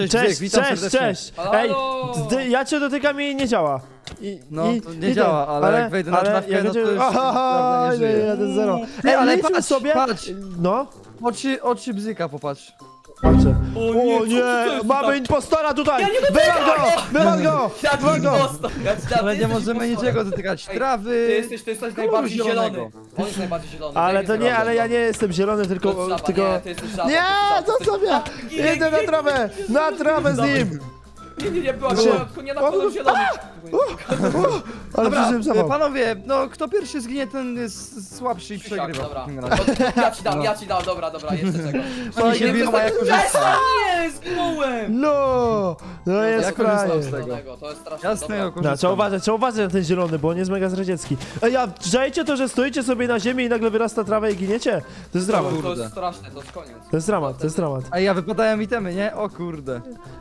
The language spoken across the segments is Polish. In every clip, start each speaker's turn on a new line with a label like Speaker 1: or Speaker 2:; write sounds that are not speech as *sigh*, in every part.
Speaker 1: Cześć,
Speaker 2: Cześć,
Speaker 1: witam
Speaker 2: cześć,
Speaker 1: serdecznie.
Speaker 2: cześć! Ej,
Speaker 3: Halo!
Speaker 2: ja cię dotykam i nie działa. I,
Speaker 1: No,
Speaker 2: i,
Speaker 1: to nie
Speaker 2: i
Speaker 1: działa,
Speaker 2: ten,
Speaker 1: ale jak wejdę na
Speaker 2: jak
Speaker 1: no to
Speaker 2: będzie-
Speaker 1: już
Speaker 2: Aha,
Speaker 1: prawda nie żyje.
Speaker 2: jeden zero.
Speaker 1: Ej, ale
Speaker 2: liczmy
Speaker 1: patrz,
Speaker 2: sobie.
Speaker 1: patrz.
Speaker 2: No,
Speaker 1: Oczy, oczy bzyka, popatrz.
Speaker 2: patrzę.
Speaker 3: O
Speaker 2: O
Speaker 3: nie, co
Speaker 2: nie,
Speaker 3: jest
Speaker 2: mamy
Speaker 3: tak?
Speaker 2: impostora tutaj!
Speaker 3: Ja nie
Speaker 2: Wywal go! Wywal go!
Speaker 3: Jaki
Speaker 2: Wywal go!
Speaker 3: impostor! Ja dam,
Speaker 1: Ale
Speaker 3: ty
Speaker 1: nie
Speaker 3: jesteś
Speaker 1: możemy
Speaker 3: impostorem.
Speaker 1: niczego dotykać.
Speaker 3: Ej,
Speaker 1: Trawy.
Speaker 3: Ty jesteś, ty jesteś
Speaker 1: koloru
Speaker 3: najbardziej zielony.
Speaker 1: zielonego.
Speaker 3: On jest najbardziej zielony.
Speaker 2: Ale to nie, ale ja nie jestem zielony, tylko... tylko...
Speaker 3: Nie, ty jesteś żaba.
Speaker 2: Nie,
Speaker 3: ty jesteś
Speaker 2: to
Speaker 3: żaba,
Speaker 2: sobie!
Speaker 3: ty jesteś-
Speaker 2: Idę na trawę! Na trawę z nim!
Speaker 3: Nie, nie, nie, była
Speaker 2: Gdzie?
Speaker 3: tylko nie na
Speaker 2: O,
Speaker 3: kolor
Speaker 2: no,
Speaker 3: zielony.
Speaker 2: Ale
Speaker 1: Dobra,
Speaker 2: przeżyłem zawał.
Speaker 1: panowie, no kto pierwszy zginie, ten jest słabszy i
Speaker 3: Krzysiak,
Speaker 1: przegrywa.
Speaker 3: Dobra,
Speaker 1: w takim razie.
Speaker 3: To ja ci dam, ja ci dam, dobra, dobra, jeszcze *laughs* czego.
Speaker 1: Oni się
Speaker 3: nie,
Speaker 1: biją,
Speaker 3: to
Speaker 1: a ja
Speaker 3: jest-
Speaker 1: korzystam.
Speaker 3: Nie, zginąłem!
Speaker 2: No! No jest
Speaker 1: ja
Speaker 2: frajer.
Speaker 1: z tego.
Speaker 3: To jest straszne,
Speaker 1: Jasnego
Speaker 3: dobra.
Speaker 2: No, trzeba
Speaker 1: korzystam.
Speaker 2: uważać, trzeba uważać na ten zielony, bo on jest mega zdradziecki. Ej, a czajcie to, że stoicie sobie na ziemi i nagle wyrasta trawa i giniecie? To jest dramat.
Speaker 3: To jest straszne, to jest koniec.
Speaker 2: To jest dramat, to jest dramat.
Speaker 1: A ja wypadają itemy, nie? O kurde.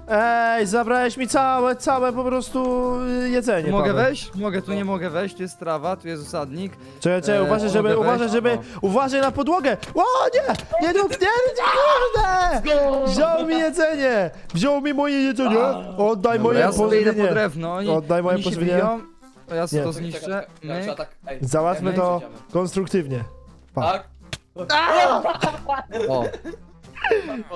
Speaker 2: Ej, zabrałeś mi całe, całe po prostu y, jedzenie.
Speaker 1: Mogę
Speaker 2: Paweł.
Speaker 1: wejść? Mogę, tu nie mogę wejść, tu jest trawa, tu jest osadnik.
Speaker 2: Czekaj, czekaj, uważaj, żeby,
Speaker 1: mogę
Speaker 2: uważaj,
Speaker 1: wejść?
Speaker 2: żeby, uważaj na podłogę! O nie! Nie rób, nie kurde! Wziął mi jedzenie! Wziął mi moje jedzenie! Oddaj
Speaker 1: Dobra,
Speaker 2: moje
Speaker 1: ja sobie idę po
Speaker 2: pożywienie!
Speaker 1: drewno, oni,
Speaker 2: Oddaj moje
Speaker 1: oni się
Speaker 2: pożywienie.
Speaker 1: biją, to ja
Speaker 2: Nie.
Speaker 1: sobie to
Speaker 3: Czekaj,
Speaker 1: zniszczę.
Speaker 3: czekaj, czekaj,
Speaker 1: Myk.
Speaker 3: trzeba tak- ej,
Speaker 2: Załatwmy to konstruktywnie.
Speaker 3: Tak? *laughs*
Speaker 1: O.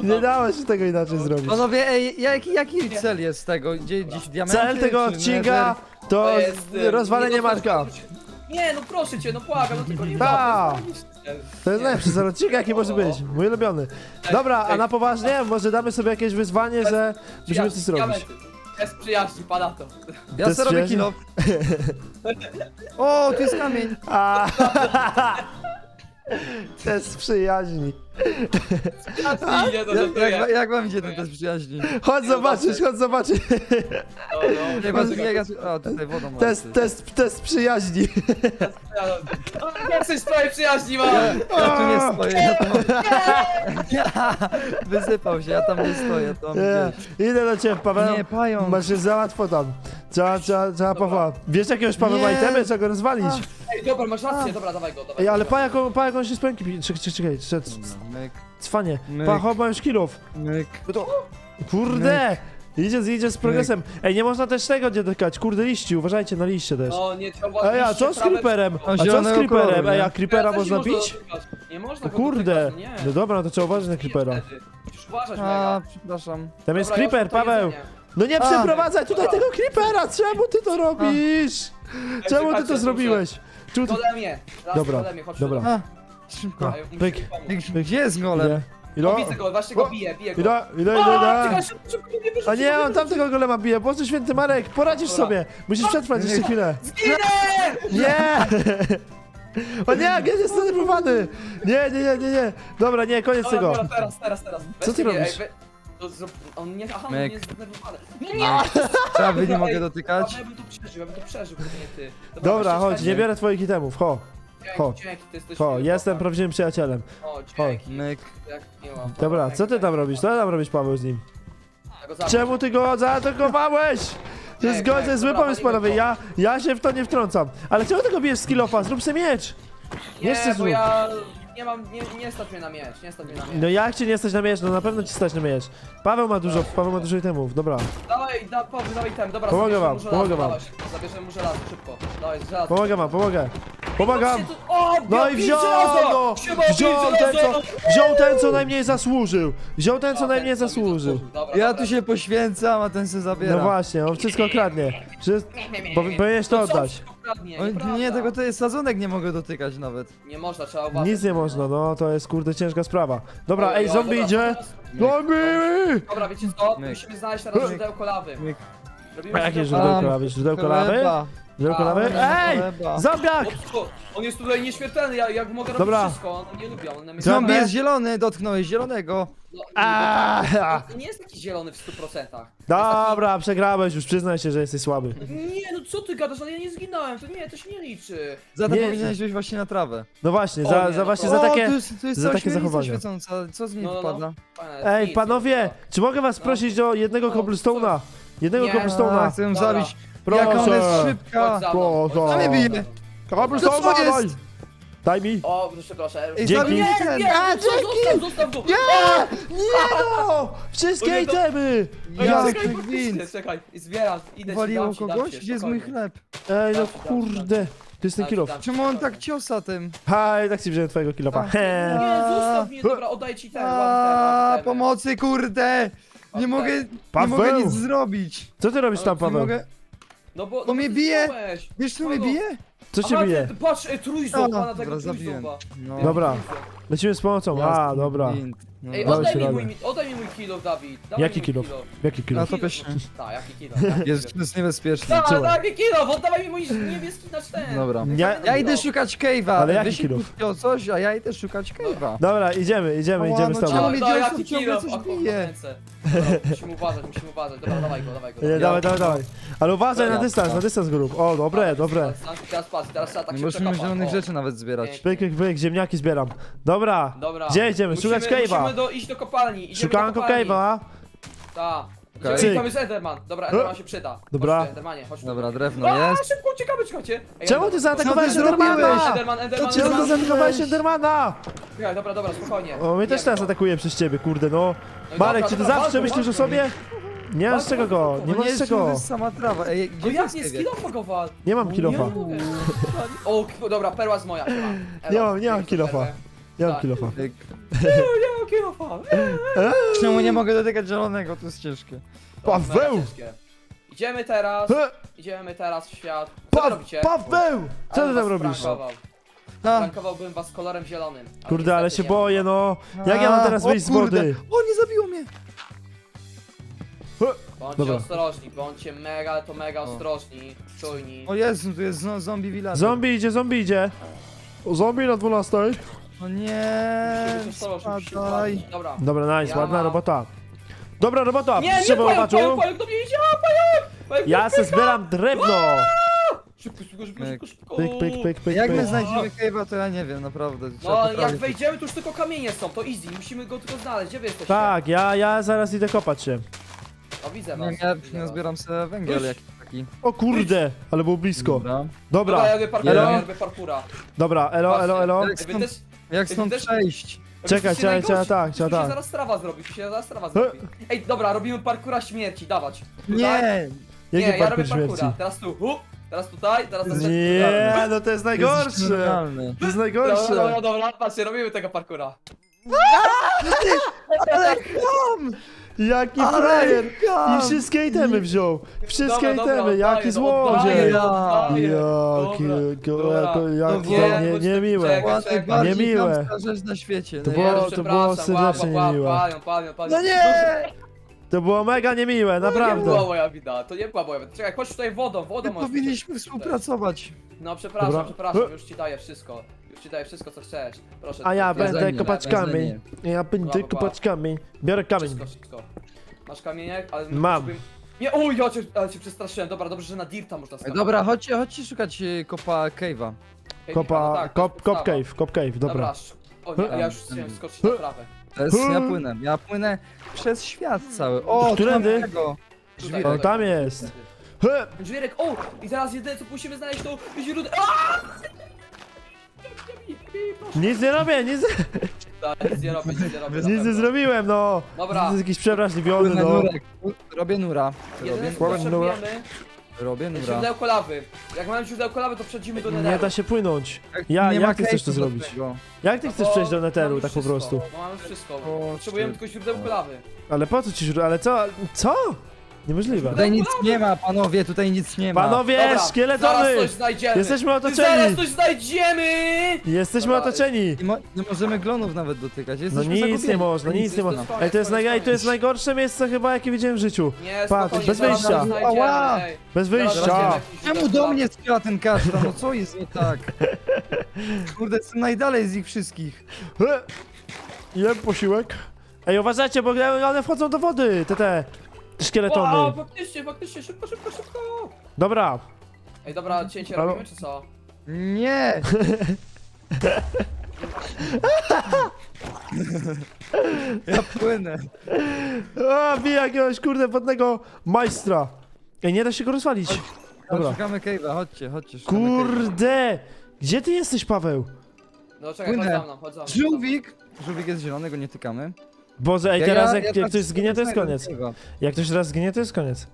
Speaker 2: Nie dało się tego inaczej zrobić.
Speaker 1: Panowie, ej, jaki, jaki cel jest tego? Gdzie, gdzieś diamenty?
Speaker 2: Cel tego
Speaker 1: czy
Speaker 2: odcinka
Speaker 1: nether?
Speaker 2: to
Speaker 3: jest, y,
Speaker 2: rozwalenie
Speaker 3: nie, no to-
Speaker 2: Marka.
Speaker 3: Nie, no proszę cię, no błagam, no tylko nie
Speaker 2: Ta. To jest
Speaker 3: Nie.
Speaker 2: najlepszy cel odcinka, jaki może być. Mój ulubiony. Dobra, a na poważnie, może damy sobie jakieś wyzwanie, że musimy coś zrobić.
Speaker 3: Bez przyjaźni, pada to.
Speaker 1: Ja
Speaker 2: jest
Speaker 1: sobie robię kilo. *laughs* O, tu jest kamień.
Speaker 2: A, *laughs* Test przyjaźni.
Speaker 3: Nie,
Speaker 1: Jak,
Speaker 3: żartuję.
Speaker 1: jak, jak wam idzie ten test przyjaźni?
Speaker 2: Chodź zobaczyć, chodź zobaczyć.
Speaker 3: No, no.
Speaker 1: Jak was, jak, ja- o, tutaj wodą mam.
Speaker 2: Test, test, test przyjaźni.
Speaker 3: Nie chcesz swojej przyjaźni, mam!
Speaker 1: Ja tu nie stoję, ja. *laughs* Wysypał się, ja tam nie stoję,
Speaker 2: Nie,
Speaker 1: gdzieś.
Speaker 2: idę do ciebie, Paweł.
Speaker 1: Nie, pająk.
Speaker 2: Masz się załatwo tam. Trzeba, trzeba, trzeba Pawła. Wiesz jakiegoś Paweł
Speaker 1: Nie.
Speaker 2: itemy, trzeba go rozwalić.
Speaker 3: Ej, dobra, masz rację, dobra, dawaj go, dawaj
Speaker 2: Ej,
Speaker 3: go.
Speaker 2: ale pa jak on, pa jak on się z pęki... Czekaj, czekaj, czekaj,
Speaker 1: Myk,
Speaker 2: cwanie.
Speaker 1: Myk.
Speaker 2: Pa, chowa już kilów.
Speaker 1: myk.
Speaker 2: Kurde! Idzie, idzie z progresem. Ej, nie można też tego nie dotykać. Kurde, liści, uważajcie na liście też.
Speaker 3: No, nie trzeba
Speaker 2: Ej, a co z creeperem? A co z
Speaker 1: zielonego
Speaker 2: creeperem?
Speaker 1: koloru,
Speaker 2: Ej,
Speaker 1: nie?
Speaker 2: a creepera
Speaker 3: Też
Speaker 2: można
Speaker 3: nie
Speaker 2: bić?
Speaker 3: dotykać. Nie można go
Speaker 2: kurde.
Speaker 3: dotykać, nie.
Speaker 2: No dobra, no to trzeba uważać na creepera.
Speaker 3: Wtedy. Musisz uważać,
Speaker 1: A,
Speaker 3: mega.
Speaker 1: przepraszam.
Speaker 2: Tam jest
Speaker 3: Dobra, ja
Speaker 2: creeper,
Speaker 3: już
Speaker 2: Paweł.
Speaker 3: jedzenie.
Speaker 2: No nie
Speaker 1: A.
Speaker 2: przeprowadzaj tutaj
Speaker 3: Dobra.
Speaker 2: tego creepera! Czemu ty to robisz? Czemu ty
Speaker 3: czekajcie,
Speaker 2: to zrobiłeś? Czemu ty...
Speaker 3: Golem Raz
Speaker 2: Dobra,
Speaker 3: chodź
Speaker 2: dobra.
Speaker 1: A, szybko.
Speaker 3: Musimy
Speaker 2: Pyk.
Speaker 3: pomóc.
Speaker 1: Gdzie jest golem?
Speaker 2: Ile? Ile?
Speaker 3: widzę go, właśnie go
Speaker 2: O,
Speaker 3: bije, bije go.
Speaker 2: Ile? Ile?
Speaker 3: O,
Speaker 2: Ile?
Speaker 3: czekaj,
Speaker 2: Ile?
Speaker 3: szybko, szybko, nie wyrzuć,
Speaker 2: A nie,
Speaker 3: szybko,
Speaker 2: on tamtego golema bije. Boże święty Marek, poradzisz
Speaker 3: Dobra.
Speaker 2: sobie. Musisz przetrwać jeszcze chwilę.
Speaker 3: Zginę!
Speaker 2: Nie! O nie, jak jest zdenerwowany! Nie, nie, nie, nie, nie. Dobra, nie, koniec
Speaker 3: Dobra,
Speaker 2: tego.
Speaker 3: dobra, teraz, teraz, teraz.
Speaker 2: Co ty
Speaker 3: mnie,
Speaker 2: robisz?
Speaker 3: ej, we- to zro- On nie, aha, on
Speaker 1: Myk.
Speaker 3: nie jest zdenerwowany.
Speaker 1: Trawy nie
Speaker 3: Dobra,
Speaker 1: mogę dotykać.
Speaker 3: Ja bym to przeżył, ja bym to przeżył, nie ty.
Speaker 2: Dobra, chodź, nie biorę twoich itemów, ho. Ho.
Speaker 3: Dzięki, dzięki, ty jesteś
Speaker 2: Ho,
Speaker 3: miły,
Speaker 2: jestem
Speaker 3: chłopak.
Speaker 2: prawdziwym przyjacielem.
Speaker 3: O, dzięki,
Speaker 1: Myk.
Speaker 3: jak.
Speaker 2: Dobra, co ty tam robisz? Co tam robisz, Paweł, z nim?
Speaker 3: Go zabiję.
Speaker 2: Czemu ty go zaatakowałeś? To jest
Speaker 3: Ej,
Speaker 2: jest zły
Speaker 3: dobra,
Speaker 2: pomysł,
Speaker 3: walimy
Speaker 2: panowie.
Speaker 3: go.
Speaker 2: Ja, ja się w to nie wtrącam. Ale czemu tego bijesz z kilofa? Zrób sobie miecz. Jeszcze
Speaker 3: Nie, bo
Speaker 2: zrób.
Speaker 3: ja nie mam, nie, nie stać mnie na miecz, nie stać mnie na miecz.
Speaker 2: No jak cię nie stać na miecz? No na pewno ci stać na miecz. Paweł ma dużo, Paweł ma dużo itemów, dobra.
Speaker 3: Dawaj, da, powiem, dawaj ten, dobra,
Speaker 2: Pomogę
Speaker 3: zabierzemy
Speaker 2: wam,
Speaker 3: mu żelazo,
Speaker 2: pomogę wam.
Speaker 3: dawaj, szybko, Zabierzemy mu żelazo, szybko. Dawaj, żelazo.
Speaker 2: Pomagam wam, pomogę. Pomagam!
Speaker 3: Patrzcie tu- O,
Speaker 2: No i wziął!
Speaker 3: Siema,
Speaker 2: Wziął ten, co, wziął ten, co najmniej zasłużył. Wziął ten, co najmniej zasłużył.
Speaker 1: Ja tu się poświęcam, a ten se zabiera.
Speaker 2: No właśnie, on wszystko kradnie. Wszystko... Powi- Powinieneś to
Speaker 3: No
Speaker 2: oddać.
Speaker 1: O,
Speaker 3: nieprawda.
Speaker 1: nie, tego to jest sadzonek, nie mogę dotykać nawet.
Speaker 3: Nie można, trzeba uważać.
Speaker 2: Nic nie można, no to jest kurde ciężka sprawa. Dobra, ej, zombie
Speaker 3: dobra,
Speaker 2: idzie! Zombie!
Speaker 3: Dobra, wiecie co?
Speaker 1: Myk.
Speaker 3: Musimy znaleźć teraz
Speaker 1: Myk.
Speaker 3: źródełko lawy.
Speaker 1: Myk.
Speaker 3: Robimy
Speaker 2: A jakie
Speaker 3: źródełko
Speaker 2: źródełko lawy? Źródełko lawy?
Speaker 1: Chleba.
Speaker 2: Lawy? Ej! Zombiak!
Speaker 3: O, co? On jest tutaj nieśmiertelny, ja, ja mogę robić
Speaker 2: Dobra.
Speaker 3: wszystko, on nie lubi, on na mnie
Speaker 1: Zombie jest zielony, dotknąłeś zielonego.
Speaker 3: No,
Speaker 2: Aaaa!
Speaker 3: On nie jest taki zielony w 100%.
Speaker 2: Dobra, przegrałeś już, przyznaj się, że jesteś słaby.
Speaker 3: Nie, no co ty gadasz, ale ja nie zginąłem, to nie, to się nie liczy.
Speaker 1: Za to
Speaker 2: Nie.
Speaker 1: powinieneś wejść właśnie na trawę.
Speaker 2: No właśnie,
Speaker 3: O
Speaker 2: za,
Speaker 3: nie,
Speaker 2: za
Speaker 3: no
Speaker 2: właśnie
Speaker 3: to-
Speaker 2: za
Speaker 1: o,
Speaker 2: takie...
Speaker 1: tu jest, tu jest
Speaker 2: za
Speaker 1: cała
Speaker 2: takie
Speaker 1: świetlica
Speaker 2: zachowania.
Speaker 1: świecąca, co z niej
Speaker 3: No, no, no.
Speaker 1: wpada?
Speaker 2: Ej,
Speaker 3: nic,
Speaker 2: panowie,
Speaker 3: no.
Speaker 2: czy mogę was
Speaker 3: No.
Speaker 2: prosić o jednego
Speaker 3: No,
Speaker 2: cobblestone'a? Jednego
Speaker 3: Nie.
Speaker 1: A,
Speaker 2: cobblestone'a.
Speaker 1: chcę ją
Speaker 3: Dobra.
Speaker 1: zabić. Jaka ona jest
Speaker 2: Proszę.
Speaker 1: szybka.
Speaker 3: Chodź za mną, chodź
Speaker 2: Proszę.
Speaker 3: za
Speaker 1: Co mnie
Speaker 3: mną.
Speaker 1: bije?
Speaker 2: Cobblestone,
Speaker 1: No co jest?
Speaker 2: dawaj! Daj mi.
Speaker 3: O, proszę, proszę.
Speaker 1: Ej,
Speaker 2: Dzięki.
Speaker 1: zabij
Speaker 3: Nie,
Speaker 1: ten.
Speaker 3: nie,
Speaker 2: A,
Speaker 3: zostaw,
Speaker 2: dzięki.
Speaker 3: zostaw go!
Speaker 2: Nie! Nie no! Wszystkie
Speaker 3: nie, to-
Speaker 2: itemy!
Speaker 1: Ja,
Speaker 3: czekaj,
Speaker 1: ten
Speaker 3: faktycznie,
Speaker 1: gwint.
Speaker 3: czekaj, zbieram, idę ci,
Speaker 1: Waliło
Speaker 3: dam ci, dam
Speaker 1: kogoś?
Speaker 3: ci,
Speaker 1: Gdzie jest mój
Speaker 3: spokojnie.
Speaker 1: chleb?
Speaker 2: Ej, no kurde. To jest ten
Speaker 3: dam ci,
Speaker 1: Czemu on tak ciosa tym?
Speaker 2: Haj, tak ci wziąłem twojego kilofa. He.
Speaker 3: Nie, zostaw mnie, dobra, oddaję ci ten,
Speaker 1: A,
Speaker 3: ładny ten.
Speaker 1: pomocy, kurde! Nie
Speaker 3: Okej.
Speaker 1: mogę, nie
Speaker 2: Paweł!
Speaker 1: mogę nic zrobić.
Speaker 2: Co ty robisz tam,
Speaker 1: Nie
Speaker 2: Paweł?
Speaker 1: mogę...
Speaker 3: No bo...
Speaker 1: Bo mnie bije.
Speaker 3: zginąłeś.
Speaker 1: Wiesz co mnie bije?
Speaker 2: Co cię
Speaker 3: Aha,
Speaker 2: bije?
Speaker 3: ty- Patrz, e, trójząb,
Speaker 1: A,
Speaker 3: pana tego
Speaker 1: dobra, zabiłem.
Speaker 3: trójząba.
Speaker 1: No.
Speaker 2: Dobra. Lecimy z pomocą. A, dobra.
Speaker 1: No.
Speaker 3: Ej,
Speaker 2: Dałeś
Speaker 3: oddaj mi,
Speaker 2: radę.
Speaker 3: mój, oddaj mi mój kilo, Dawid. Dawaj
Speaker 2: Jaki
Speaker 3: mi
Speaker 2: kilo?
Speaker 3: mój kilo?
Speaker 2: Jaki
Speaker 1: A
Speaker 2: kilof?
Speaker 1: to też...
Speaker 3: Tak, jaki kilo?
Speaker 1: Jest, to jest niebezpieczne.
Speaker 3: Tak,
Speaker 2: Trzymaj.
Speaker 3: daj mi kilo, oddawaj mi mój niebieski na cztery.
Speaker 1: Dobra.
Speaker 2: Ja-
Speaker 1: Ja idę szukać cave'a.
Speaker 2: Ale jaki
Speaker 1: Wy się
Speaker 2: kilof?
Speaker 1: kłóćcie o coś, a ja idę szukać cave'a.
Speaker 2: Dobra, idziemy, idziemy,
Speaker 1: Ała,
Speaker 2: idziemy
Speaker 1: no
Speaker 2: z tobą.
Speaker 3: No,
Speaker 1: mnie
Speaker 3: no,
Speaker 1: dzielą,
Speaker 3: jaki
Speaker 1: ciągle
Speaker 3: kilo?
Speaker 1: coś
Speaker 3: A,
Speaker 1: bije.
Speaker 3: musimy uważać, musimy uważać. Dobra, dawaj go, dawaj go.
Speaker 2: Nie, dawaj, dawaj, dawaj. Ale uważaj na dystans, na dystans grób. O, dobre, dobre.
Speaker 3: Teraz, patrz, teraz tak
Speaker 1: Nie
Speaker 3: się
Speaker 1: możemy zielonych
Speaker 3: O.
Speaker 1: rzeczy nawet zbierać.
Speaker 2: Pyk, pyk, pyk, ziemniaki zbieram. Dobra,
Speaker 3: Dobra.
Speaker 2: gdzie idziemy? Szukać
Speaker 3: Musimy-
Speaker 2: cave'a.
Speaker 3: Musimy do, iść do kopalni. Idziemy
Speaker 2: Szukamy
Speaker 3: do kopalni.
Speaker 2: cave'a.
Speaker 3: Tak.
Speaker 1: Okej.
Speaker 3: Jest Enderman. Dobra, Enderman się przyda.
Speaker 2: Dobra.
Speaker 3: Tu, Endermanie, chodź tu.
Speaker 1: Dobra, drewno
Speaker 3: A,
Speaker 1: jest.
Speaker 3: szybko uciekamy, czekajcie. Ej,
Speaker 2: Czemu
Speaker 3: Enderman,
Speaker 2: ty zaatakowałeś
Speaker 1: Co ty
Speaker 2: Endermana?
Speaker 1: zrobiłeś?
Speaker 3: Enderman, Enderman,
Speaker 2: Czemu ty
Speaker 3: Enderman.
Speaker 2: zaatakowałeś Endermana?
Speaker 3: Czekaj, dobra, dobra, spokojnie.
Speaker 2: O, mnie też teraz atakuje przez ciebie, kurde, no.
Speaker 3: No i
Speaker 2: Marek,
Speaker 3: dobra,
Speaker 2: czy ty
Speaker 3: dobra,
Speaker 2: zawsze myślisz o sobie? Nie masz czego go, nie masz czego.
Speaker 1: to jest sama trawa. Ej,
Speaker 3: No
Speaker 1: gdzie to
Speaker 3: jak
Speaker 1: jest
Speaker 3: nie?
Speaker 2: Nie mam kilofa.
Speaker 3: Nie mogę. O, k- dobra, perła z moja. siema. Elo,
Speaker 2: Nie mam- nie mam
Speaker 3: dzięki
Speaker 2: kilofa.
Speaker 3: perłę.
Speaker 2: Nie mam
Speaker 3: Tak.
Speaker 2: kilofa.
Speaker 1: Ej,
Speaker 3: Nie mam kilofa.
Speaker 1: Czemu nie mogę dotykać zielonego? To jest ciężkie.
Speaker 2: Paweł!
Speaker 3: Idziemy teraz,
Speaker 2: He,
Speaker 3: idziemy teraz w świat. Co wy
Speaker 2: Pa,
Speaker 3: robicie?
Speaker 2: Paweł! Co ty tam robisz?
Speaker 1: A,
Speaker 3: Prankowałbym was kolorem zielonym.
Speaker 2: Kurde, ale
Speaker 3: niestety
Speaker 2: się
Speaker 3: nie ma.
Speaker 2: boję, no. Jak ja mam teraz
Speaker 1: o
Speaker 2: wyjść z
Speaker 1: kurde.
Speaker 2: wody?
Speaker 1: O, nie zabiło mnie!
Speaker 3: Bądźcie
Speaker 2: Dobra.
Speaker 3: ostrożni, bądźcie mega, ale to mega ostrożni, czujni.
Speaker 1: O Jezu, tu jest zo- zombie village.
Speaker 2: Zombie idzie, zombie idzie. O, zombie na 12.
Speaker 1: O nie!
Speaker 3: Musimy
Speaker 1: Spadaj.
Speaker 3: Dobra.
Speaker 2: Dobra, nice,
Speaker 3: Ja
Speaker 2: ładna
Speaker 3: mam-
Speaker 2: robota. Dobra robota,
Speaker 3: Nie, nie,
Speaker 2: trzeba
Speaker 3: pająk,
Speaker 2: zobaczył.
Speaker 3: pająk, pająk, do mnie idzie, a, pająk! pająk
Speaker 2: Ja se zbieram drewno.
Speaker 3: Szybko, szybko, szybko,
Speaker 1: Pyk.
Speaker 3: szybko, szybko.
Speaker 2: Pyk, pyk, pyk, pyk,
Speaker 1: Jak my
Speaker 2: pyk.
Speaker 1: znajdziemy cave'a, to ja nie wiem, naprawdę. Trzeba
Speaker 3: No, jak
Speaker 1: poprawić.
Speaker 3: wejdziemy, to już tylko kamienie są, to easy, musimy go tylko znaleźć. Gdzie wy jesteście?
Speaker 2: Tak, ja, ja zaraz idę kopać się.
Speaker 3: O, widzę
Speaker 1: Nie,
Speaker 3: was.
Speaker 1: ja
Speaker 3: widzę
Speaker 1: nie
Speaker 3: was.
Speaker 1: zbieram sobie węgiel jakiś
Speaker 2: O kurde, ale było blisko.
Speaker 1: Dobra.
Speaker 3: Dobra,
Speaker 2: Dobra,
Speaker 3: ja robię parkura,
Speaker 2: Elo?
Speaker 3: ja robię parkura.
Speaker 2: dobra, elo, elo, elo.
Speaker 1: Jak
Speaker 3: Wy
Speaker 1: stąd,
Speaker 3: też...
Speaker 1: jak
Speaker 3: Wy
Speaker 1: stąd
Speaker 3: też-
Speaker 1: przejść?
Speaker 2: Czekaj,
Speaker 3: Jesteście
Speaker 2: trzeba- trzeba
Speaker 3: najgorsi.
Speaker 2: tak,
Speaker 3: Tu się
Speaker 2: tak.
Speaker 3: zaraz trawa zrobi, tu się zaraz trawa zrobi. Ej, dobra, robimy parkura śmierci, dawać. Tutaj.
Speaker 1: Nie!
Speaker 3: Nie,
Speaker 2: Jakie
Speaker 3: ja
Speaker 2: parkour
Speaker 3: robię parkura.
Speaker 2: śmierci?
Speaker 3: Teraz tu, hu, teraz tutaj, teraz następny.
Speaker 2: Nie, no to jest
Speaker 1: Jesteś
Speaker 2: najgorsze.
Speaker 1: normalny.
Speaker 2: To jest
Speaker 3: Dobra, dobra,
Speaker 2: najgorsze.
Speaker 3: dobra, dobra, patrzcie, robimy tego parkura. *laughs*
Speaker 1: Ale!
Speaker 2: Jaki
Speaker 1: Ale
Speaker 2: frajer. I wszystkie itemy wziął. Wszystkie
Speaker 3: Dobra, dobra,
Speaker 2: itemy, jaki
Speaker 3: oddaję, no,
Speaker 2: złodziej.
Speaker 3: oddaję.
Speaker 2: Jaki,
Speaker 3: Dobra,
Speaker 2: jako- jak to nie, niemiłe.
Speaker 3: Czekaj,
Speaker 1: Była
Speaker 3: czekaj.
Speaker 1: najbardziej
Speaker 2: Niemiłe.
Speaker 1: chamska rzecz na świecie.
Speaker 2: To
Speaker 1: no
Speaker 2: było-
Speaker 1: ja-
Speaker 3: Nie, no,
Speaker 2: to było
Speaker 3: przepraszam,
Speaker 2: serdecznie niemiłe.
Speaker 1: No nie!
Speaker 2: To było mega niemiłe,
Speaker 3: To nie była
Speaker 2: naprawdę.
Speaker 3: moja wina, to nie była moja wina. Czekaj, chodź tutaj wodą, wodą
Speaker 1: My
Speaker 3: możesz
Speaker 1: powinniśmy współpracować.
Speaker 3: No przepraszam,
Speaker 2: Dobra.
Speaker 3: przepraszam, już ci daję wszystko. Już ci daję wszystko, co chcesz. Proszę.
Speaker 2: A ja będę
Speaker 1: mnie,
Speaker 2: kopać kamień. Ja będę kopać kamień. Biorę kamień.
Speaker 3: Wszystko, wszystko. Masz kamieniek, ale...
Speaker 2: Mam.
Speaker 3: żebym- Nie, uj, ja cię, ale cię przestraszyłem. Dobra, dobrze, że na dirta można skakać.
Speaker 1: Dobra, chodźcie, chodźcie szukać e, kopa cave'a.
Speaker 3: Hej,
Speaker 2: Kopa,
Speaker 3: no tak, to
Speaker 2: kop,
Speaker 3: jest
Speaker 2: kop
Speaker 3: podstawa.
Speaker 2: cave, kop cave, dobra.
Speaker 3: Dobra, sz- o nie, ja już chciałem skoczyć na trawę.
Speaker 1: To jest, ja płynę, ja płynę przez świat cały. O, mam
Speaker 2: Którędy?
Speaker 1: tego.
Speaker 3: Tutaj,
Speaker 2: O, tam jest. He!
Speaker 3: Żwirek, o! I teraz jedyne co musimy znaleźć to źródło...
Speaker 2: Nic nie robię, nic,
Speaker 3: Tak, nic nie robię, nic nie robię. na
Speaker 2: nic nie
Speaker 3: pewno.
Speaker 2: zrobiłem, no.
Speaker 3: Dobra.
Speaker 2: To jest jakiś przewrażliwiony, no.
Speaker 1: nurek. Robię nura.
Speaker 3: Jedyne
Speaker 1: Robię,
Speaker 3: co
Speaker 2: nura.
Speaker 3: potrzebujemy,
Speaker 1: robię nura.
Speaker 3: źródełko lawy. Jak mamy źródełko lawy, to przechodzimy do
Speaker 2: Nie
Speaker 3: netheru.
Speaker 2: da się płynąć.
Speaker 1: Jak
Speaker 2: Ja,
Speaker 1: nie ma
Speaker 2: jak ty chcesz to zrobić?
Speaker 1: żadnego.
Speaker 2: Jak ty
Speaker 3: No
Speaker 2: chcesz przejść do netheru,
Speaker 3: mamy
Speaker 2: tak po
Speaker 3: wszystko,
Speaker 2: prostu?
Speaker 3: No mamy wszystko.
Speaker 1: O,
Speaker 3: Potrzebujemy tylko źródełko lawy.
Speaker 2: Ale po co ci źródło? Ale co? Co? Niemożliwe.
Speaker 1: Tutaj nic nie ma, panowie, tutaj nic nie ma.
Speaker 2: Panowie,
Speaker 3: Dobra, zaraz
Speaker 2: szkieletowy!
Speaker 3: coś znajdziemy.
Speaker 2: Jesteśmy
Speaker 3: Zaraz
Speaker 2: otoczeni!
Speaker 3: coś znajdziemy!
Speaker 2: Jesteśmy
Speaker 3: Dobra,
Speaker 2: otoczeni!
Speaker 1: Nie, mo nie możemy glonów nawet dotykać.
Speaker 2: No
Speaker 1: Jesteśmy
Speaker 2: nic
Speaker 1: zagubieni.
Speaker 2: nie można, nic nie można. Ej, to jest, naj... Ej, to jest najgorsze miejsce chyba, jakie widziałem w życiu.
Speaker 3: Nie,
Speaker 2: Patrz,
Speaker 3: spokojnie,
Speaker 2: bez
Speaker 3: zaraz
Speaker 2: wyjścia.
Speaker 1: Ała!
Speaker 3: ej.
Speaker 2: Bez
Speaker 3: Zaraz
Speaker 2: wyjścia.
Speaker 1: Czemu do mnie strzela ten kasztan? No co jest nie tak? Kurde, jestem najdalej z nich wszystkich.
Speaker 2: He! Jem posiłek. Ej, uważajcie, bo one wchodzą do wody, te te. Te
Speaker 3: Wow,
Speaker 2: Szkieletony.
Speaker 3: faktycznie, faktycznie, szybko, szybko, szybko!
Speaker 2: Dobra.
Speaker 3: Ej, dobra, cięcie
Speaker 2: Halo?
Speaker 3: robimy, czy co?
Speaker 1: Nie! *laughs* ja płynę.
Speaker 2: A, bij jakiegoś kurde wodnego majstra. Ej, nie da się go rozwalić.
Speaker 1: Dobra.
Speaker 2: Dobra.
Speaker 1: Szukamy cave'a, chodźcie, chodźcie. szukamy cave'a.
Speaker 2: Kurde! Gdzie ty jesteś, Paweł?
Speaker 3: No czekaj, chodź
Speaker 1: Płynę.
Speaker 3: za mną, chodź za mną.
Speaker 1: Żółwik! Żółwik jest zielony, go nie tykamy.
Speaker 2: Boże, ej,
Speaker 1: Ja-
Speaker 2: teraz
Speaker 1: ja-
Speaker 2: jak,
Speaker 1: ja
Speaker 2: jak
Speaker 1: tak
Speaker 2: ktoś zginie, to jest koniec.
Speaker 1: tego.
Speaker 2: Jak ktoś raz zginie, to jest koniec.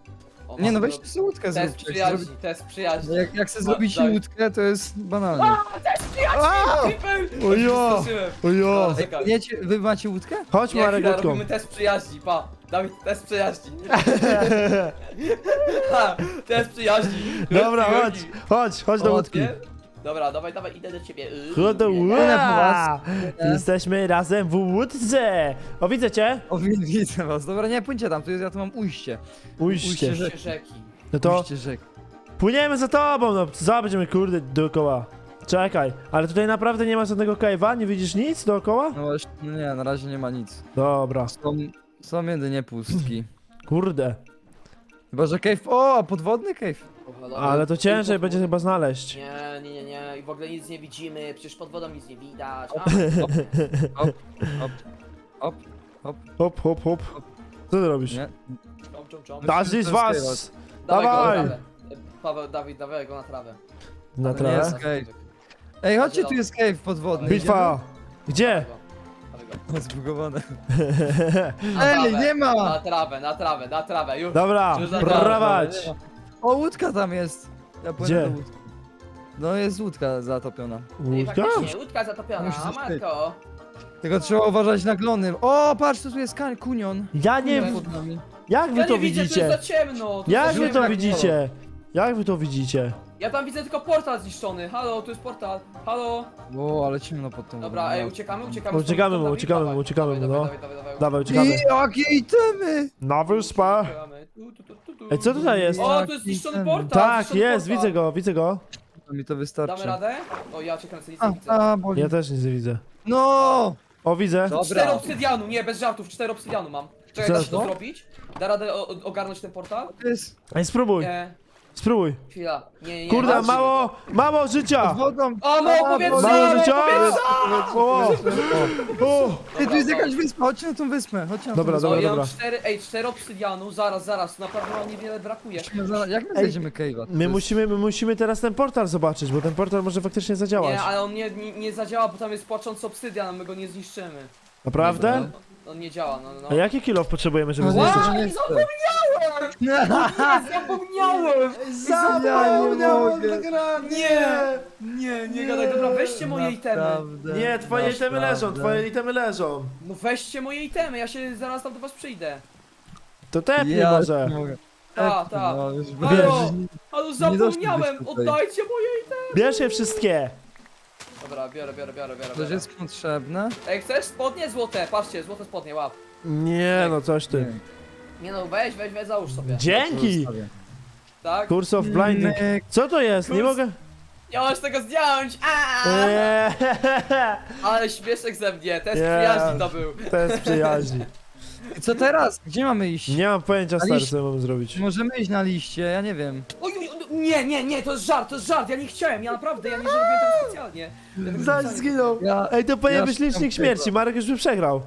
Speaker 3: O,
Speaker 1: Nie no, weź sobie łódkę
Speaker 3: Test
Speaker 1: zrób.
Speaker 3: przyjaźni, test przyjaźni.
Speaker 1: Jak, jak chcesz
Speaker 3: Ma-
Speaker 1: zrobić
Speaker 3: daj.
Speaker 1: łódkę, to jest banalne.
Speaker 3: Test przyjaźni!
Speaker 2: A!
Speaker 3: Creeper!
Speaker 2: Ojo! Ojo!
Speaker 3: Ej, czekaj.
Speaker 1: Wiecie, wy macie łódkę?
Speaker 2: Chodź
Speaker 3: Nie,
Speaker 2: Marek
Speaker 3: chwila,
Speaker 2: łódką.
Speaker 3: robimy test przyjaźni, pa. Dawid, test przyjaźni. *laughs* Ha, test przyjaźni.
Speaker 2: Dobra, chodź, chodź, chodź do
Speaker 1: O,
Speaker 2: łódki.
Speaker 3: Nie? Dobra, dawaj, dawaj, idę do ciebie. Yy,
Speaker 1: was.
Speaker 2: łódki. *laughs* Jesteśmy razem w łódce. O, widzę cię.
Speaker 1: O, wi- widzę was. Dobra, nie, płyńcie tam, tu jest, ja tu mam ujście.
Speaker 2: Ujście.
Speaker 1: Ujście
Speaker 3: Ujście rzeki.
Speaker 2: No to
Speaker 1: Ujście rzek.
Speaker 2: płyniemy za tobą, no. Zobaczymy, kurde, dookoła. Czekaj, ale tutaj naprawdę nie ma żadnego cave'a? Nie widzisz nic dookoła?
Speaker 1: No właśnie, no nie, na razie nie ma nic.
Speaker 2: Dobra,
Speaker 1: Są, są jedynie pustki.
Speaker 2: kurde.
Speaker 1: Chyba, że cave... O, podwodny cave.
Speaker 2: Ale to ciężej
Speaker 3: Ej,
Speaker 2: będzie chyba znaleźć.
Speaker 3: Nie, nie, nie, nie. I w ogóle nic nie widzimy, przecież pod wodą nic nie widać. A,
Speaker 1: Hop, hop, hop, hop,
Speaker 2: Hop, hop, hop. Co ty robisz?
Speaker 1: nie.
Speaker 3: czom,
Speaker 2: was
Speaker 3: Dawaj go na
Speaker 2: Dawaj!
Speaker 3: trawę. Paweł, Dawid, dawaj go na trawę.
Speaker 2: na trawę.
Speaker 1: Ej, chodźcie, tu jest cave podwodny.
Speaker 2: Bitwa! Gdzie?
Speaker 3: Dawaj go.
Speaker 1: Zbugowane.
Speaker 3: Trawę, *laughs*
Speaker 1: nie ma!
Speaker 3: Na trawę, na trawę, na trawę, już.
Speaker 2: Dobra,
Speaker 3: Już za
Speaker 2: prowadź!
Speaker 1: O, łódka tam jest. Ja płynę
Speaker 2: Gdzie?
Speaker 1: do łódki. No jest łódka zatopiona.
Speaker 3: Ej,
Speaker 2: Łódka?
Speaker 3: faktycznie, Łódka zatopiona, a matko.
Speaker 1: Tylko trzeba uważać na glony. O, patrz, tu jest kań, kunion.
Speaker 2: Ja nie...
Speaker 1: Nami.
Speaker 2: Jak wy to
Speaker 3: nie widzę, tu
Speaker 2: widzicie?
Speaker 3: jest za ciemno. tu
Speaker 2: Jak
Speaker 3: za
Speaker 2: wy
Speaker 3: ciemno.
Speaker 2: to widzicie? Jak wy to widzicie?
Speaker 3: Ja tam widzę tylko portal zniszczony. Halo, tu jest portal. Halo.
Speaker 1: O, ale ciemno pod tą
Speaker 3: Dobra,
Speaker 1: wodą.
Speaker 3: ej, uciekamy, uciekamy.
Speaker 2: Uciekamy
Speaker 3: stąd,
Speaker 2: mu, uciekamy mu, uciekamy
Speaker 3: Dawaj,
Speaker 2: mu, no.
Speaker 3: Dawaj, dawaj, dawaj.
Speaker 2: Dawaj, uciekamy.
Speaker 1: I jakie itemy!
Speaker 2: Na wyspę!
Speaker 3: Uciekamy. Tu, tu, tu, tu, tu.
Speaker 2: Ej, co tutaj jest?
Speaker 3: O, tu jest zniszczony portal.
Speaker 2: Tak,
Speaker 3: zniszczony
Speaker 2: jest,
Speaker 3: portal.
Speaker 2: widzę go, widzę go.
Speaker 1: To mi to wystarczy.
Speaker 3: Damy radę? O, ja kręcę, nic
Speaker 1: A,
Speaker 3: nie widzę.
Speaker 1: a, boli.
Speaker 2: Ja też nic nie widzę.
Speaker 1: No!
Speaker 2: O, widzę.
Speaker 1: Dobra.
Speaker 3: Cztery obsydianu, nie, bez żartów, cztery obsydianu mam. Czekaj, da się to zrobić? Da radę o, o- ogarnąć ten portal?
Speaker 1: To jest
Speaker 2: Ej, spróbuj,
Speaker 3: Nie,
Speaker 2: spróbuj.
Speaker 3: chwila. Nie, nie, nie.
Speaker 2: Kurde,
Speaker 3: patrz.
Speaker 2: mało, mało życia!
Speaker 1: wodą.
Speaker 3: O, mało powietrza!
Speaker 2: Mało życia! O, o.
Speaker 1: Ej, tu jest jakaś wyspa, chodźcie na tą wyspę, chodźcie na tą
Speaker 2: Dobra,
Speaker 1: wyspę.
Speaker 3: O,
Speaker 2: dobra,
Speaker 3: ja
Speaker 2: dobra.
Speaker 3: mam cztery, ej, cztery obsydianu, zaraz, zaraz, naprawdę mam niewiele brakuje.
Speaker 1: Za- Jak my znajdziemy cave'a? To
Speaker 2: My
Speaker 1: jest-
Speaker 2: musimy, my musimy teraz ten portal zobaczyć, bo ten portal może faktycznie zadziałać.
Speaker 3: Nie, ale on nie, nie, nie zadziała, bo tam jest płaczący obsydian, a my go nie zniszczymy.
Speaker 2: Naprawdę?
Speaker 3: On, on nie działa, no, no.
Speaker 2: A jaki kilof potrzebujemy, żeby
Speaker 1: No,
Speaker 2: zniszczyć?
Speaker 1: nie, nie, *laughs* nie,
Speaker 3: Zapomniałem!
Speaker 1: Zapomniałem
Speaker 3: Nie! Nie, nie gadaj, dobra, weźcie moje itemy.
Speaker 1: Naprawdę,
Speaker 2: Nie, twoje itemy
Speaker 1: naprawdę.
Speaker 2: leżą, twoje itemy leżą.
Speaker 3: No weźcie moje itemy, ja się zaraz tam do was przyjdę.
Speaker 2: To tepnij
Speaker 1: Ja
Speaker 2: może.
Speaker 1: nie mogę.
Speaker 3: Ta, ta.
Speaker 1: No, już
Speaker 3: Halo!
Speaker 1: doszlibyśmy
Speaker 3: zapomniałem!
Speaker 1: tutaj.
Speaker 3: Oddajcie moje itemy!
Speaker 2: Bierz je wszystkie.
Speaker 3: Dobra, biorę, biorę, biorę, biorę. Biorę.
Speaker 1: jest potrzebne?
Speaker 3: Ej, chcesz spodnie złote? Patrzcie, złote spodnie, łap.
Speaker 2: Nie, no coś ty.
Speaker 3: Nie no, weź, weź, weź, załóż sobie.
Speaker 2: Dzięki!
Speaker 1: Zostawię.
Speaker 3: Tak?
Speaker 2: Curse of blinding.
Speaker 1: Myk.
Speaker 2: Co to jest? Nie
Speaker 3: Kurs-
Speaker 2: mogę.
Speaker 3: Nie możesz tego zdjąć! Aaaa!
Speaker 2: Eee,
Speaker 3: Ale śmieszek ze mnie, test
Speaker 2: Nie.
Speaker 3: przyjaźni to był.
Speaker 2: To jest przyjaźni.
Speaker 1: I co teraz? Gdzie mamy iść?
Speaker 2: Nie mam pojęcia, stary, co mam zrobić.
Speaker 1: Możemy iść na liście, ja nie wiem.
Speaker 3: Oj, oj, oj, nie, nie, nie, to jest żart, to jest żart, ja nie chciałem, ja naprawdę, ja nie zrobiłem tego specjalnie. Ja tego
Speaker 2: Zaś
Speaker 3: specjalnie-
Speaker 2: zginął.
Speaker 1: Ja,
Speaker 2: Ej, to powinien
Speaker 1: Ja
Speaker 2: być licznik śmierci. Marek już by przegrał.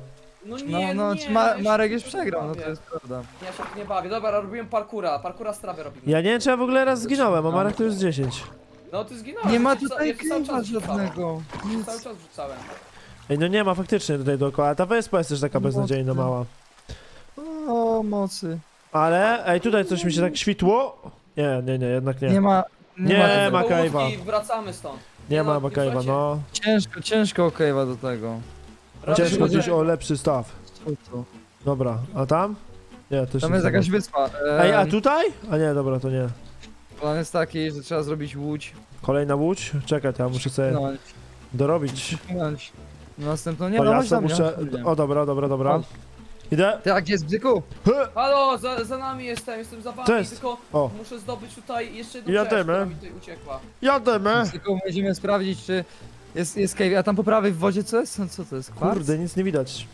Speaker 3: No
Speaker 1: no,
Speaker 3: nie,
Speaker 1: no,
Speaker 3: nie,
Speaker 1: Ma
Speaker 3: ja się
Speaker 1: Marek już
Speaker 3: nie
Speaker 1: przegrał, no
Speaker 3: bawię.
Speaker 1: to jest prawda.
Speaker 3: Ja się nie bawię, dobra, robiłem parkura, parkura z trawy robimy.
Speaker 2: Ja nie wiem, czy ja w ogóle raz zginąłem, a Marek to już 10.
Speaker 3: No ty zginąłeś.
Speaker 1: Nie ma
Speaker 3: ja ci ca-
Speaker 1: tutaj
Speaker 3: ja ci cały
Speaker 1: klipa
Speaker 3: czas wrzucałem.
Speaker 1: żadnego. Nic.
Speaker 3: Cały czas wrzucałem.
Speaker 2: Ej, no nie ma faktycznie tutaj dookoła. a Ta wyspa jest też taka
Speaker 1: No,
Speaker 2: beznadziejna
Speaker 1: mocno.
Speaker 2: mała.
Speaker 1: O, mocy.
Speaker 2: Ale, ej, tutaj coś mi się tak świtło. Nie, nie, nie, jednak nie.
Speaker 1: Nie ma...
Speaker 2: Nie
Speaker 1: ma
Speaker 2: ma
Speaker 3: Połówki,
Speaker 2: cave'a.
Speaker 3: wracamy stąd.
Speaker 2: Nie ma
Speaker 3: no, słuchajcie,
Speaker 2: no.
Speaker 1: Ciężko, ciężko okejwa do tego.
Speaker 2: Ciężko gdzieś o lepszy staw.
Speaker 1: Co to?
Speaker 2: Dobra, a tam? Nie, też
Speaker 1: Tam
Speaker 2: nic
Speaker 1: jest
Speaker 2: nie ma.
Speaker 1: jakaś wyspa.
Speaker 2: Ej, a
Speaker 1: Em,
Speaker 2: tutaj? A nie, dobra, to nie.
Speaker 1: Plan jest taki, że trzeba zrobić łódź.
Speaker 2: Kolejna łódź? Czekaj, to ja muszę sobie
Speaker 1: No,
Speaker 2: dorobić.
Speaker 1: płynąć. Następną nie,
Speaker 2: O,
Speaker 1: no
Speaker 2: ja
Speaker 1: chodź
Speaker 2: sobie
Speaker 1: tam,
Speaker 2: muszę... O, dobra, dobra, dobra.
Speaker 1: Chodź.
Speaker 2: Idę.
Speaker 1: Tak, jest bzyku!
Speaker 3: Halo, za, za nami jestem, jestem za wami,
Speaker 2: jest-
Speaker 3: tylko
Speaker 2: O.
Speaker 3: muszę zdobyć tutaj jeszcze jedną
Speaker 2: Ja
Speaker 3: rzecz, która mi tutaj uciekła.
Speaker 2: Jademy.
Speaker 1: Bzyku, musimy sprawdzić, czy jest, jest cave. A tam po prawej w wodzie co jest? Co to jest? Kwarc?
Speaker 2: Kurde, nic nie widać.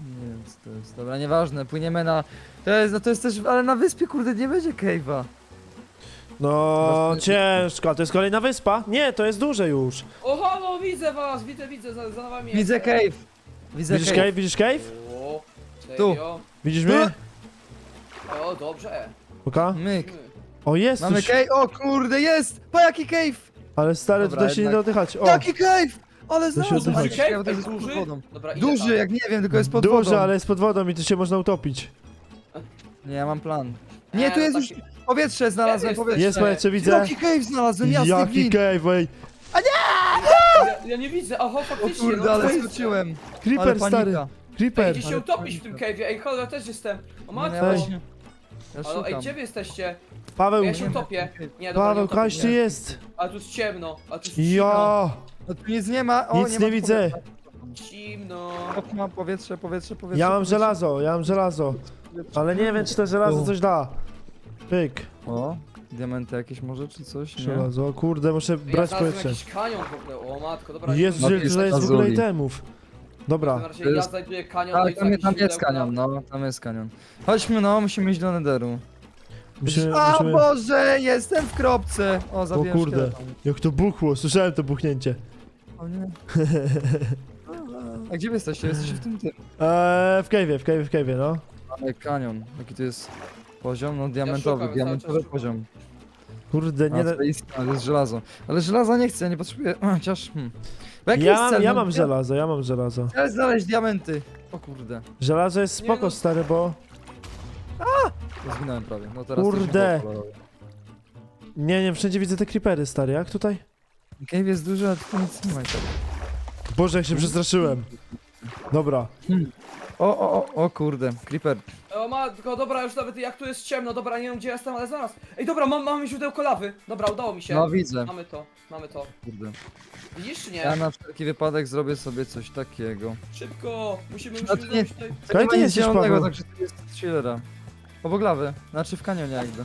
Speaker 1: Nie wiem, co to jest. Dobra, nieważne, płyniemy na... To jest, no to jest też, ale na wyspie, kurde, nie będzie cave'a.
Speaker 2: No,
Speaker 1: Właśnie-
Speaker 2: ciężko. To jest kolejna wyspa? Nie, to jest duże już.
Speaker 3: O, halo, widzę was, widzę, widzę, za, za wami
Speaker 1: Widzę
Speaker 3: jestem.
Speaker 1: cave! Widzę
Speaker 2: Widzisz
Speaker 1: cave.
Speaker 2: cave? Widzisz cave?
Speaker 1: Tu.
Speaker 3: serio?
Speaker 2: Widzisz mnie?
Speaker 3: O, dobrze.
Speaker 2: Oka?
Speaker 1: Myk.
Speaker 2: O, jest
Speaker 1: Mamy
Speaker 2: coś.
Speaker 1: cave, o kurde, jest! Po jaki cave!
Speaker 2: Ale stary,
Speaker 1: Dobra,
Speaker 2: tutaj się nie da
Speaker 1: jednak.
Speaker 2: oddychać. O,
Speaker 1: Jaki cave! Ale
Speaker 2: się
Speaker 1: znalazłem,
Speaker 2: oddycha.
Speaker 1: ale to jest pod
Speaker 3: duży?
Speaker 1: wodą.
Speaker 3: Dobra,
Speaker 1: Duży,
Speaker 3: tam?
Speaker 1: jak nie wiem, tylko jest pod
Speaker 2: Duży,
Speaker 1: wodą.
Speaker 2: ale jest pod wodą i tu się można utopić.
Speaker 1: Nie, ja mam plan. Nie,
Speaker 3: E,
Speaker 1: tu
Speaker 3: no
Speaker 1: jest już
Speaker 3: taki-
Speaker 1: powietrze znalazłem,
Speaker 3: jest-
Speaker 1: powietrze.
Speaker 2: Jest, powietrze, widzę.
Speaker 1: Jaki cave znalazłem, jasny
Speaker 2: Jaki
Speaker 1: gwint.
Speaker 2: cave, ej.
Speaker 3: Ja, ja nie widzę, oho,
Speaker 1: O
Speaker 3: faktycznie,
Speaker 1: kurde,
Speaker 3: no,
Speaker 1: ale
Speaker 3: to jest-
Speaker 1: skoczyłem.
Speaker 2: Creeper,
Speaker 1: Ale
Speaker 2: stary. Creeper.
Speaker 3: Idzie się utopić w tym cave'ie, ej, chodź, ja też jestem. O
Speaker 1: ja
Speaker 3: matko,
Speaker 1: właśnie... Ja
Speaker 3: ale ej,
Speaker 1: szukam.
Speaker 3: gdzie wy jesteście?
Speaker 2: Paweł,
Speaker 3: Ja się utopię. Nie, dobra, nie
Speaker 2: Paweł,
Speaker 3: utopię
Speaker 2: Kaś,
Speaker 3: się.
Speaker 2: ty jest.
Speaker 3: Ale tu jest ciemno, a tu jest zimno.
Speaker 2: Ja.
Speaker 1: No tu nic nie ma, o
Speaker 2: Nic
Speaker 1: nie,
Speaker 2: nie widzę.
Speaker 1: powietrza.
Speaker 3: Zimno.
Speaker 1: O, mam powietrze, powietrze, powietrze.
Speaker 2: Ja mam
Speaker 1: powietrze.
Speaker 2: żelazo, ja mam żelazo. Ale nie wiem, czy to żelazo
Speaker 1: U.
Speaker 2: coś da. Pyk.
Speaker 1: O, diamenty jakieś może, czy coś, nie?
Speaker 2: Żelazo, kurde, muszę
Speaker 3: Ja
Speaker 2: brać
Speaker 3: znalazłem
Speaker 2: powietrze.
Speaker 3: jakiś kanion w ogóle, o matko, dobra.
Speaker 2: Jezu,
Speaker 1: No,
Speaker 2: ile
Speaker 1: jest
Speaker 2: tutaj jest w ogóle itemów. Dobra,
Speaker 3: ja
Speaker 1: jest-
Speaker 3: znajduję kanion, no
Speaker 1: Tak,
Speaker 3: i
Speaker 1: tam,
Speaker 3: jakieś
Speaker 1: tam jest
Speaker 3: źródełka.
Speaker 1: kanion, no, tam jest kanion. Chodźmy, no, musimy iść do Nederu.
Speaker 2: musimy,
Speaker 1: A
Speaker 2: musimy...
Speaker 1: Boże, jestem w kropce! O,
Speaker 2: O
Speaker 1: zabiłem
Speaker 2: kurde,
Speaker 1: szkieleta.
Speaker 2: jak to buchło, słyszałem to buchnięcie.
Speaker 1: O nie. *laughs* A gdzie wy jesteście? Jesteście w tym tym.
Speaker 2: Eee, w cave'ie, w cave'ie, w cave'ie, no.
Speaker 1: Ale kanion, jaki to jest poziom? No
Speaker 3: szukam,
Speaker 1: diamentowy,
Speaker 3: cały
Speaker 1: diamentowy
Speaker 3: szukam.
Speaker 1: poziom.
Speaker 2: Kurde, nie da...
Speaker 1: to jest, żelazo. Ale żelaza nie chcę, ja nie potrzebuję. Chociaż. Hmm. Bo jaki
Speaker 2: Ja,
Speaker 1: jest cel?
Speaker 2: ja
Speaker 1: No,
Speaker 2: mam żelazo, ja mam żelazo.
Speaker 1: Chcę znaleźć diamenty. O kurde.
Speaker 2: Żelazo jest
Speaker 3: Nie
Speaker 2: spoko,
Speaker 3: no.
Speaker 2: stary, bo...
Speaker 1: To zginąłem prawie. No teraz
Speaker 2: Kurde.
Speaker 1: nie.
Speaker 2: Nie, wszędzie widzę te creepery, stary, jak tutaj?
Speaker 1: Cave jest duży, ale tu nic nie ma.
Speaker 2: Boże, jak się przestraszyłem. Dobra.
Speaker 1: O, o, o, o kurde, creeper.
Speaker 3: O matko, dobra, już nawet jak tu jest ciemno, dobra, nie wiem gdzie jestem, ale zaraz. Ej, dobra, mam, mamy źródełko lawy. Dobra, udało mi się.
Speaker 1: No widzę,
Speaker 3: Mamy to, mamy to.
Speaker 1: kurde.
Speaker 3: Widzisz czy
Speaker 1: Ja
Speaker 3: nie?
Speaker 1: na wszelki wypadek zrobię sobie coś takiego.
Speaker 3: Szybko, musimy,
Speaker 1: to
Speaker 3: musimy
Speaker 1: nie-
Speaker 3: zrobić tutaj...
Speaker 1: To nie
Speaker 2: jesteś,
Speaker 1: zielonego,
Speaker 2: Paweł?
Speaker 1: także to jest chillera. Obok lawy, znaczy w kanionie jakby.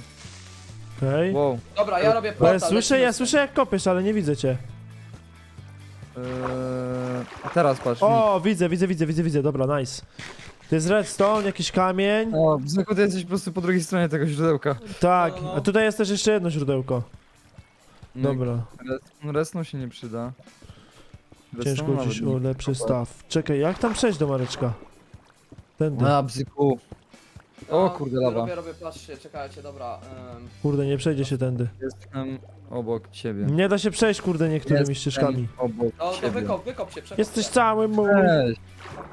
Speaker 2: Okej.
Speaker 1: Wow.
Speaker 3: Dobra, ja robię
Speaker 2: Bo ja
Speaker 3: portal.
Speaker 2: słyszę,
Speaker 3: lecimy
Speaker 2: ja słyszę jak kopiesz, ale nie widzę cię.
Speaker 1: Eee, a teraz patrz.
Speaker 2: O, widzę, widzę, widzę, widzę, widzę, dobra, nice. To jest redstone, jakiś kamień.
Speaker 1: O, Bzyku, ty jesteś po prostu po drugiej stronie tego źródełka.
Speaker 2: Tak,
Speaker 3: No, no.
Speaker 2: a tutaj jest też jeszcze jedno źródełko.
Speaker 1: No,
Speaker 2: Dobra,
Speaker 1: Res, resną się nie przyda. Resną
Speaker 2: ciężko
Speaker 1: nawet nie.
Speaker 2: o lepszy staw. Czekaj, jak tam przejść do Mareczka? Tędy.
Speaker 1: A, bzyku. O, kurde, lawa.
Speaker 3: Robię, robię, patrzcie, czekajcie, dobra. em,
Speaker 2: Kurde, nie przejdzie się tędy.
Speaker 1: Jestem obok ciebie.
Speaker 2: Nie da się przejść, kurde, niektórymi
Speaker 1: Jestem
Speaker 2: ścieżkami.
Speaker 1: obok
Speaker 3: No to
Speaker 1: ciebie.
Speaker 3: wykop, wykop się, przekop
Speaker 2: Jesteś
Speaker 3: się.
Speaker 2: cały mój.
Speaker 1: Cześć.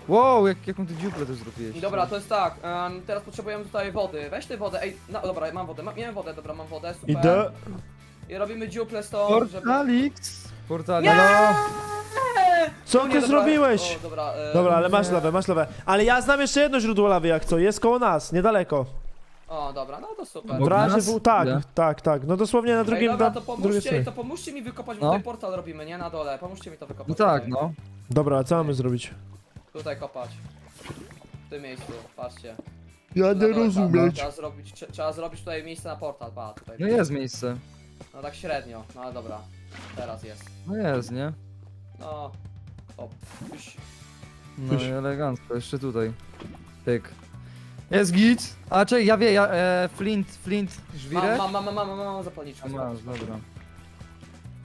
Speaker 1: Wow, jak, jaką ty dziuplę tu zrobiłeś.
Speaker 3: Dobra, to jest tak, em, teraz potrzebujemy tutaj wody. Weź tę wodę, ej, no, dobra, mam wodę, mam, miałem wodę, dobra, mam wodę, super.
Speaker 2: Idę.
Speaker 3: I robimy dziuple z tą, żeby...
Speaker 1: Portalix. Portalix.
Speaker 3: Nie!
Speaker 2: Co
Speaker 3: O nie,
Speaker 2: ty
Speaker 3: dobra,
Speaker 2: zrobiłeś?
Speaker 3: O, dobra, e,
Speaker 2: Dobra, ale masz lawę, masz lawę. Ale ja znam jeszcze jedno źródło lawy, jak co, jest koło nas, niedaleko.
Speaker 3: O, dobra, no to super.
Speaker 2: W
Speaker 1: Obok
Speaker 2: razie
Speaker 1: nas?
Speaker 2: w... Tak,
Speaker 1: Ile?
Speaker 2: tak, tak. No dosłownie na
Speaker 3: Ej,
Speaker 2: drugim...
Speaker 3: dobra,
Speaker 2: na
Speaker 3: to pomóżcie, to pomóżcie mi wykopać, bo
Speaker 1: No.
Speaker 3: tutaj portal robimy, nie? Na dole, pomóżcie mi to wykopać.
Speaker 1: No tak,
Speaker 3: tutaj.
Speaker 1: no.
Speaker 2: Dobra, a co mamy zrobić?
Speaker 3: Tutaj kopać. W tym miejscu, patrzcie.
Speaker 2: Ja
Speaker 3: Na dole, Trzeba, trzeba, zrobić, trze- trzeba zrobić tutaj miejsce na portal, pa, tutaj.
Speaker 1: No jest miejsce.
Speaker 3: No tak średnio, no ale dobra. Teraz jest.
Speaker 1: No jest, nie?
Speaker 3: No. O, już.
Speaker 1: No i elegancko, jeszcze tutaj. Tyk. Jest git. A czekaj, ja wiem, ja, e, Flint, Flint,
Speaker 3: Mam,
Speaker 1: żwirek?
Speaker 3: mam, mam, mam, mam, mam zapalniczkę.
Speaker 1: A masz, dobra.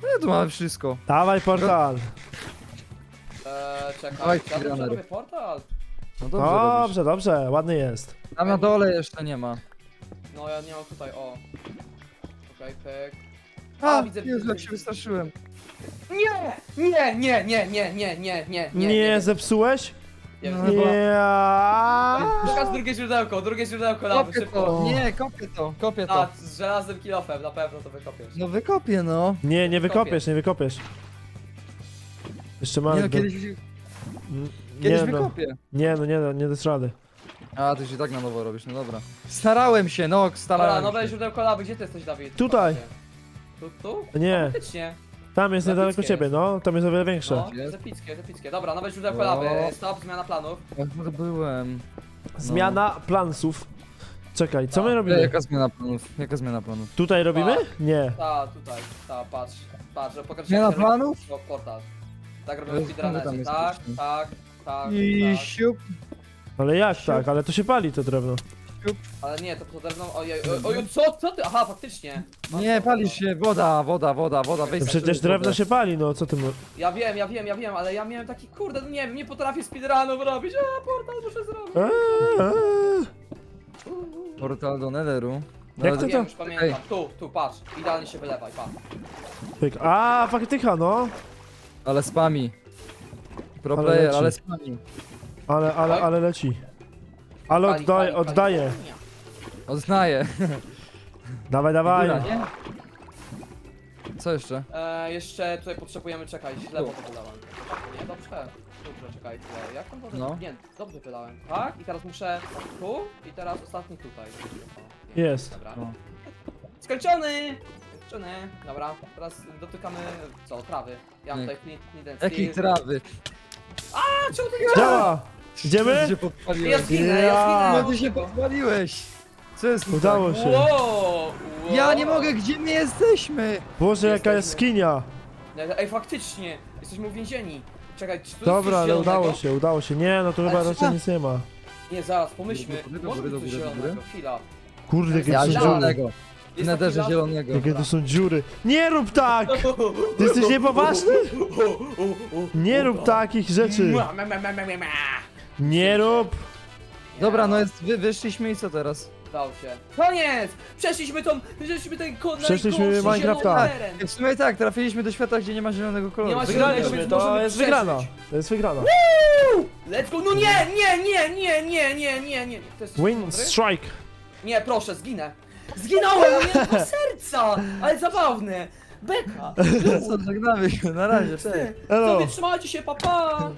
Speaker 1: No ja tu mamy wszystko.
Speaker 2: Dawaj portal.
Speaker 3: Eee, czekaj,
Speaker 1: Dawaj,
Speaker 3: ja dobrze robię portal?
Speaker 1: No dobrze robisz.
Speaker 2: Dobrze, dobrze, ładny jest.
Speaker 1: Tam na dole jeszcze nie ma.
Speaker 3: No ja nie mam tutaj, o. Okej, pyk.
Speaker 1: A,
Speaker 3: A, widzę,
Speaker 1: Jezu,
Speaker 3: widzę,
Speaker 1: jak się wystraszyłem.
Speaker 3: Nie! Nie, nie, nie, nie, nie, nie, nie, nie.
Speaker 2: Nie, zepsułeś?
Speaker 3: Nie,
Speaker 1: No,
Speaker 3: nie.
Speaker 2: Nie.
Speaker 3: Pokaż drugie źródełko, drugie źródełko lawy,
Speaker 1: Kopię
Speaker 3: szybko.
Speaker 1: to, nie, kopię to, kopię to.
Speaker 3: A, z żelaznym kilofem, na pewno to wykopiesz.
Speaker 1: No wykopię, no.
Speaker 2: Nie, nie wykopiesz, nie wykopiesz. Jeszcze
Speaker 1: Nie
Speaker 2: mamy...
Speaker 1: no,
Speaker 2: do-
Speaker 1: kiedyś,
Speaker 2: Mm,
Speaker 1: kiedyś
Speaker 2: nie, no,
Speaker 1: wykopię.
Speaker 2: nie, no nie, no, nie dasz rady.
Speaker 1: A, ty się tak na nowo robisz, no dobra. Starałem się, no,
Speaker 3: Dobra,
Speaker 1: starałem
Speaker 3: nowe
Speaker 1: się.
Speaker 3: źródełko lawy, gdzie ty jesteś, Dawid?
Speaker 2: Tutaj.
Speaker 3: Tu, tu?
Speaker 2: Nie,
Speaker 3: Faktycznie.
Speaker 2: Tam jest niedaleko ciebie,
Speaker 3: jest.
Speaker 2: no, tam jest o wiele większe.
Speaker 3: No,
Speaker 1: Jest.
Speaker 3: zepickie, zepickie. Dobra, nowe źródełko
Speaker 1: O.
Speaker 3: lawy, stop, zmiana planów.
Speaker 1: Jak to byłem.
Speaker 2: Zmiana plansów. Czekaj, co my
Speaker 1: Ej,
Speaker 2: robimy?
Speaker 1: jaka zmiana planów? Jaka zmiana planów?
Speaker 2: Tutaj robimy?
Speaker 3: Tak.
Speaker 2: Nie.
Speaker 3: Ta, tutaj, ta, patrz, patrz, że pokażę
Speaker 1: Zmiana planów?
Speaker 3: Portal. Tak
Speaker 1: Ale
Speaker 3: robimy
Speaker 1: wy tam
Speaker 3: speedrunnerzy, tak,
Speaker 1: jesteście?
Speaker 3: tak, tak,
Speaker 1: I
Speaker 3: tak.
Speaker 1: siup.
Speaker 2: Ale jak tak? Ale to się pali to drewno.
Speaker 3: Ale nie, to to drewno, ojej, ojej, ojej, co, co ty? Aha, faktycznie. Masz
Speaker 1: Nie, pali
Speaker 3: no.
Speaker 1: się, woda, woda, woda, woda, weź
Speaker 2: przecież drewno się pali, no co ty mu...
Speaker 3: Ja wiem, ja wiem, ja wiem, ale ja miałem taki, kurde, no nie wiem, nie potrafię speedrunów robić, a portal muszę zrobić.
Speaker 2: Eee, eee.
Speaker 1: Portal do Netheru.
Speaker 2: Jak
Speaker 1: Nawet-
Speaker 2: to
Speaker 3: Wiem, już pamiętam, tu, tu, patrz, idealnie się wylewaj, patrz.
Speaker 2: Pyk. A, faktycha, no.
Speaker 1: Ale spami. Pro
Speaker 2: Ale
Speaker 1: player,
Speaker 2: leci.
Speaker 1: ale z nami.
Speaker 2: Ale, ale, ale leci. Ale
Speaker 3: Pali,
Speaker 2: oddaj,
Speaker 3: pali, pali.
Speaker 2: oddaję.
Speaker 1: Odznaję.
Speaker 2: Dawaj, dawaj.
Speaker 1: Góra, nie? Co jeszcze?
Speaker 3: E, jeszcze tutaj potrzebujemy, czekaj, źle to wydałem. Nie, dobrze. Dobrze, czekaj chwilę. Jak tam może...
Speaker 1: No.
Speaker 3: Nie, dobrze wydałem. Tak? I teraz muszę tu i teraz ostatni tutaj. O,
Speaker 2: Jest.
Speaker 3: Dobra.
Speaker 1: No.
Speaker 3: Skończony! Skończony. Dobra, teraz dotykamy, co, trawy. Ja mam
Speaker 1: Nie.
Speaker 3: tutaj and
Speaker 1: Jakiej
Speaker 3: steel.
Speaker 1: trawy?
Speaker 3: A, czemu to nie działa?
Speaker 2: Działa!
Speaker 1: Ty
Speaker 2: Idziemy?
Speaker 1: się podpaliłeś.
Speaker 3: Ja zginę, ja.
Speaker 1: No ty się podpaliłeś. Co jest nie
Speaker 2: Udało
Speaker 1: tak?
Speaker 2: się.
Speaker 3: Wow, wow.
Speaker 1: Ja nie mogę, gdzie my jesteśmy?
Speaker 2: Boże, jaka jest
Speaker 3: Jesteśmy.
Speaker 2: skinia.
Speaker 3: Nie, Ej, faktycznie, jesteśmy uwięzieni. Czekaj, czy tu
Speaker 2: Dobra,
Speaker 3: jest
Speaker 2: ale
Speaker 3: coś
Speaker 2: udało się, udało się. Nie, no to
Speaker 3: Ale
Speaker 2: chyba
Speaker 3: co?
Speaker 2: raczej nic nie ma.
Speaker 3: Nie, zaraz, pomyślmy. Może być
Speaker 1: dobry,
Speaker 3: coś
Speaker 1: dobry,
Speaker 3: zielonego, chwila.
Speaker 2: Kurde, jakie
Speaker 1: Ja
Speaker 2: to są dziury.
Speaker 1: zielonego.
Speaker 3: Jest
Speaker 1: nederze
Speaker 3: taki las-
Speaker 1: zielonego.
Speaker 2: Jakie to są dziury. Nie rób tak! Ty jesteś niepoważny? *laughs* Nie rób takich rzeczy.
Speaker 3: Mua, ma, ma, ma, ma, ma, ma.
Speaker 2: Nie rób.
Speaker 1: Dobra, no jest, wy, wyszliśmy i co teraz?
Speaker 3: Udało się. Koniec! Przeszliśmy tą, przeszliśmy ten ko-
Speaker 2: Przeszliśmy
Speaker 3: najgorszy
Speaker 2: Minecrafta.
Speaker 3: zielony teren.
Speaker 1: W sumie tak, trafiliśmy do świata, gdzie nie ma zielonego koloru.
Speaker 3: Nie ma zielonego,
Speaker 2: Wygraliśmy,
Speaker 3: więc
Speaker 2: to
Speaker 3: możemy
Speaker 2: jest
Speaker 3: przeżyć.
Speaker 2: wygrana. To jest wygrana.
Speaker 3: Let's go, no nie, nie, nie, nie, nie, nie, nie, nie. To jest
Speaker 2: Win,
Speaker 3: mądry?
Speaker 2: strike.
Speaker 3: Nie, proszę, zginę. Zginąłem, nie dwa serca, ale zabawne. Beka. *laughs*
Speaker 1: Co, żegnamy się, na razie, cześć.
Speaker 2: Hello.
Speaker 3: Sobie trzymajcie się, papa. Pa.